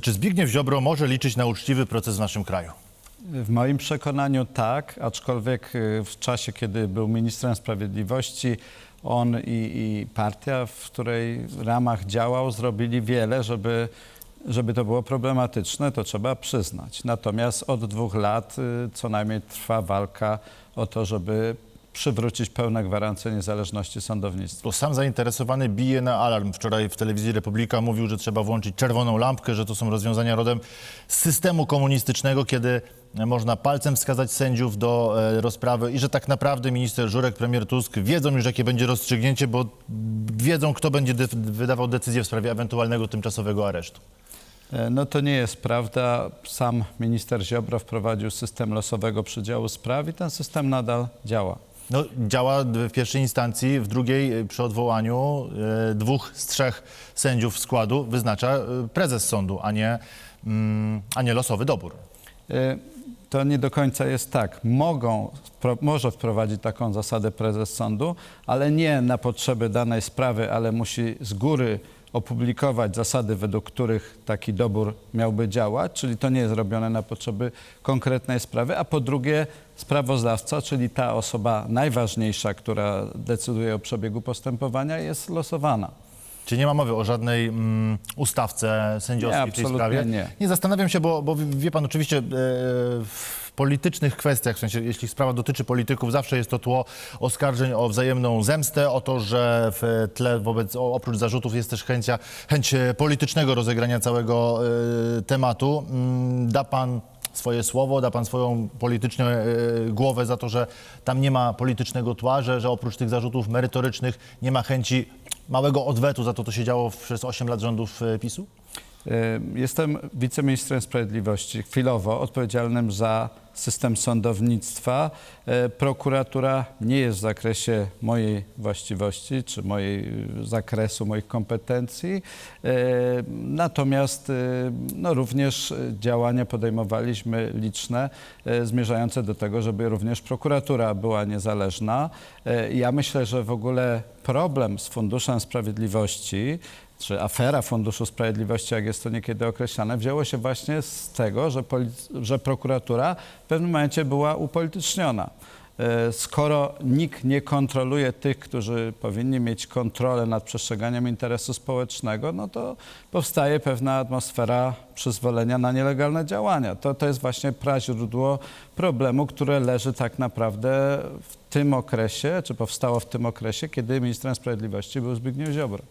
Czy Zbigniew Ziobro może liczyć na uczciwy proces w naszym kraju? W moim przekonaniu tak, aczkolwiek y, w czasie, kiedy był ministrem sprawiedliwości, on i, i partia, w której ramach działał, zrobili wiele, żeby, żeby to było problematyczne, to trzeba przyznać. Natomiast od dwóch lat y, co najmniej trwa walka o to, żeby przywrócić pełne gwarancje niezależności sądownictwa. To sam zainteresowany bije na alarm. Wczoraj w telewizji Republika mówił, że trzeba włączyć czerwoną lampkę, że to są rozwiązania rodem z systemu komunistycznego, kiedy można palcem wskazać sędziów do e, rozprawy i że tak naprawdę minister Żurek, premier Tusk wiedzą już, jakie będzie rozstrzygnięcie, bo wiedzą, kto będzie de- wydawał decyzję w sprawie ewentualnego tymczasowego aresztu. E, No to nie jest prawda. Sam minister Ziobro wprowadził system losowego przydziału spraw i ten system nadal działa. No, działa w pierwszej instancji, w drugiej y, przy odwołaniu e, dwóch z trzech sędziów składu wyznacza e, prezes sądu, a nie, mm, a nie losowy dobór. E, To nie do końca jest tak. Mogą, może wprowadzić taką zasadę prezes sądu, ale nie na potrzeby danej sprawy, ale musi z góry opublikować zasady, według których taki dobór miałby działać, czyli to nie jest robione na potrzeby konkretnej sprawy, a po drugie sprawozdawca, czyli ta osoba najważniejsza, która decyduje o przebiegu postępowania, jest losowana. Czy nie ma mowy o żadnej mm, ustawce sędziowskiej Nie, w tej sprawie? nie. Nie zastanawiam się, bo, bo wie pan, oczywiście w politycznych kwestiach, w sensie jeśli sprawa dotyczy polityków, zawsze jest to tło oskarżeń o wzajemną zemstę, o to, że w tle wobec, oprócz zarzutów jest też chęcia, chęć e, politycznego rozegrania całego e, tematu. Mm, Da pan swoje słowo, da pan swoją polityczną e, głowę za to, że tam nie ma politycznego tła, że, że oprócz tych zarzutów merytorycznych nie ma chęci małego odwetu za to, co się działo przez 8 lat rządów PiSu? Y, Jestem wiceministrem sprawiedliwości, chwilowo odpowiedzialnym za system sądownictwa. Y, Prokuratura nie jest w zakresie mojej właściwości czy mojej y, zakresu, moich kompetencji. Y, Natomiast no, również działania podejmowaliśmy liczne, zmierzające do tego, żeby również prokuratura była niezależna. Ja myślę, że w ogóle problem z Funduszem Sprawiedliwości czy afera Funduszu Sprawiedliwości, jak jest to niekiedy określane, wzięło się właśnie z tego, że, że prokuratura w pewnym momencie była upolityczniona. E, Skoro nikt nie kontroluje tych, którzy powinni mieć kontrolę nad przestrzeganiem interesu społecznego, no to powstaje pewna atmosfera przyzwolenia na nielegalne działania. To, to jest właśnie praźródło problemu, które leży tak naprawdę w tym okresie, czy powstało w tym okresie, kiedy ministrem sprawiedliwości był Zbigniew Ziobro.